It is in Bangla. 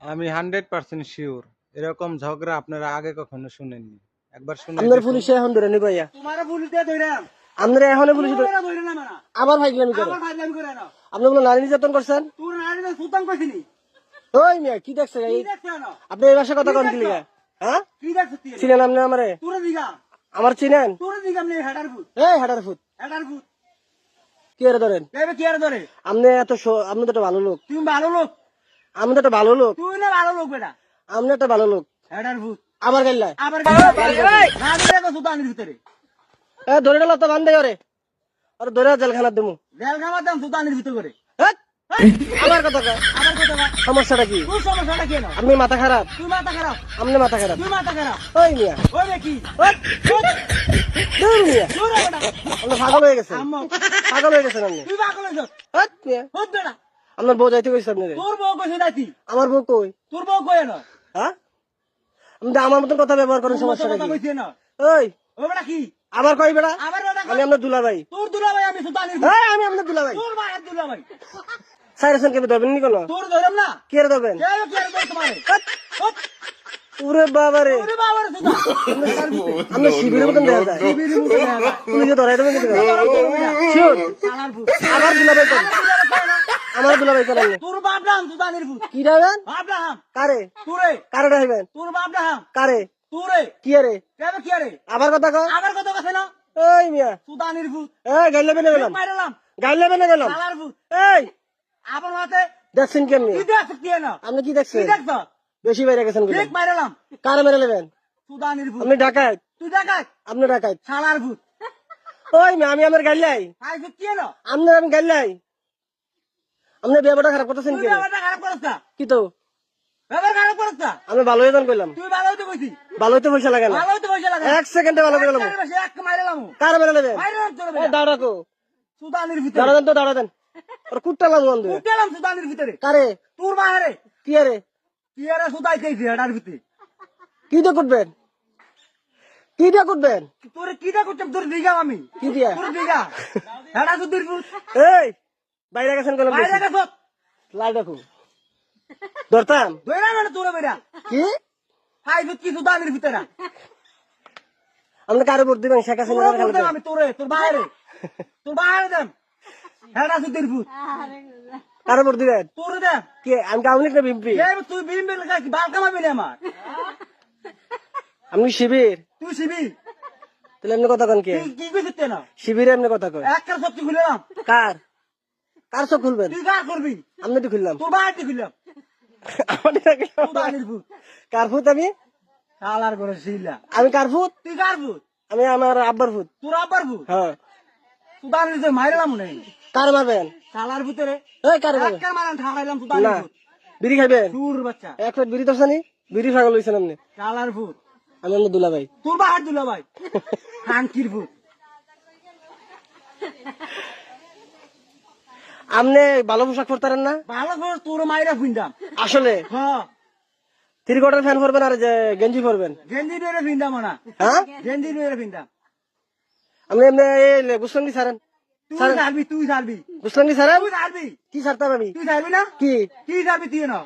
আমি হান্ড্রেড পার্সেন্ট শিওর এরকম ঝগড়া আপনারা আগে কখনো শুনেননি। একবার শুনে আপনার পুলিশে এখন ধরে নি ভাইয়া। তোমার পুলিশ দিয়ে ধইরাম আপনারা এখন পুলিশে ধরে- না আবার ফাইজলামি করে। আমার না আপনি বলে নারী নির্যাতন করছেন? তোর নারী কইছিনি ওই মিয়া কি না আপনি এই ভাষায় কথা কন কি লিগা? হ্যাঁ? কি দেখছ তুই চিনেন আপনি আমারে? তোরে দিগা আমার চিনেন? তোরে দিগা আমনে হেডার ফুট এই হাটার ফুট হেডার ফুট কি এর ধরেন? কেবে কি ধরে? আপনি এত আপনি তো ভালো লোক। তুমি ভালো লোক। আপনি তো একটা ভালো লোক। তুই না ভালো লোক বেটা। আপনি একটা ভালো লোক। হেডার ফুট আবার গেল্লাই আবার না সুতানির ভিতরে। এ ধরে তো বান্ধে আর ধরে জেলখানার দেবো জেল খামার দাম সুতানির ভিতর করে। আমার কথা কত টাকা সমস্যাটা কি? তোর সমস্যাটা কেন আপনি মাথা খারাপ? তুই মাথা খারাপ? আপনি মাথা খারাপ? তুই মাথা খারাপ? ওই মিয়া। ওই কি দূর মিয়া। পাগল হয়ে আম্মা। পাগল হয়ে গেছেন আপনি। তুই পাগল মিয়া। বেটা। আপনার বউ যাইতে কইছে আপনি তোর বউ কইছে যাইতি? আমার বউ কই? তোর বউ কই না? হ্যাঁ? আপনি আমার মতন কথা ব্যবহার করেন সমস্যাটা কথা কি? কইছে না। ওই ও বেটা কি? আবার কই বেড়া আবার বেটা আমি আপনার দুলা ভাই তোর দুলা ভাই আমি সুতানির এই আমি আপনার দুলা ভাই তোর মায়ের দুলা ভাই সাইরেছেন কেবে দেবেন নি কোনো? তোর ধরম না? কে রে দেবেন কে কে রে তোমারে ওরে বাবা রে ওরে বাবা রে সুতা আপনি শিবিরের মতন দেখা যায়। বিবি মুখে না তুমি যে ধরাই দেবেন কিন্তু শিওর? আবার দুলা ভাই আমার তোর বাপ ভূত। কি আব্রাহাম কারে? তোরে। কারে ডাইবেন? তোর বাপ কারে? তোরে। কি রে? কেবে কি রে? আবার কথা কয়? আবার কথা না? এই মিয়া। ভূত। এই গাইলে বেনে গেলাম। গাইলে বেনে গেলাম। সালার ভূত। এই। মাতে দেখছেন কেমনি কি দেখছ কি না আপনি কি কি দেখছেন দেখছ? বেশি বাইরে গেছেন। ঠিক মাইরালাম কারে মেরে নেবেন? সুদানির ভূত। আপনি ডাকাত। তুই দেখাই আপনি ডাকাত। শালার ভূত। ওই আমি আমার গাইলাই আই। কি না আপনার আমি গাইলাই আপনি বিয়াটা খারাপ করতেছেন কেন? ব্যাপারটা খারাপ করছ না। কি তো? ব্যাপার খারাপ করছ না। আমি ভালো কইলাম। তুই ভালো হইতে কইছি। ভালো হইতে পয়সা ভালো হইতে পয়সা এক সেকেন্ডে ভালো এক মাইরালাম কারে মেরে তোর এই দাঁড়া কো সুদানির ভিতরে। দাঁড়া দেন তো দাঁড়া দেন। বন্ধু। উঠলাম সুদানির ভিতরে। কারে? তোর কি আরে কি আরে সুদাই হেডার ভিতরে। কি দিয়ে কুটবেন? কি দিয়ে কুটবেন? তোর কিটা তোর দিঘা আমি। কি দিয়া? তোর সুদির ভূত এই! বাইরে গেছেন কেন বাইরে গেছ লাই দেখো ধরতাম। দইরা না তোর বেরা কি? হাই কি ভিতরে? আপনি কারে দিবেন শেখ হাসিনা আমি তোরে তোর বাইরে। তোর বাইরে সুদির ভূত। কারে দিবেন? তোর কি? আমি কাউনিক না বিম্পি তুই বিম বিল গাছ বাল কামাবি না আমার? আপনি শিবির। তুই শিবি তাহলে এমনি কথা কন কে? কি কইছিস না? শিবিরে এমনি কথা কয় এক কার সত্যি খুললাম কার? কার চোখ খুলবেন? তুই কার করবি? আপনি তো খুললাম। তোর বাইরে খুললাম। আমারই রাখলাম। সুদানির ভূত কার ফুত আমি? শালার করে শিলা। আমি কার ফুত তুই কার ভূত? আমি আমার আব্বার ফুত তোর আব্বার ভূত? হ্যাঁ। কার মারবেন? শালার ভিতরে এই কারে মারবেন? মারান ঠাড়াইলাম না। বিড়ি তোর বাচ্চা। এক প্লেট বিড়ি দর্শানি বিড়ি ছাগল হয়েছেন আপনি। শালার ভূত। আমি দুলা ভাই তোর বাহার দিল ভাই হাঙ্কির ভূত। আপনি ভালো পোশাক পরতারেন না? ভালো করে তোর মাইরা ফিন্দাম আসলে? হ্যাঁ। ত্রিকোটার ফ্যান পরবেন আর যে গেঞ্জি পরবেন? গেঞ্জি বেড়ে ফিন্দাম না হ্যাঁ? গেঞ্জি বেড়ে ফিন্দাম আপনি এমনি এই গুসলঙ্গি সারেন তুই সারবি তুই ছাড়বি। গুসলঙ্গি সারেন তুই সারবি কি সারতাম আমি? তুই সারবি না? কি? কি সারবি তুই না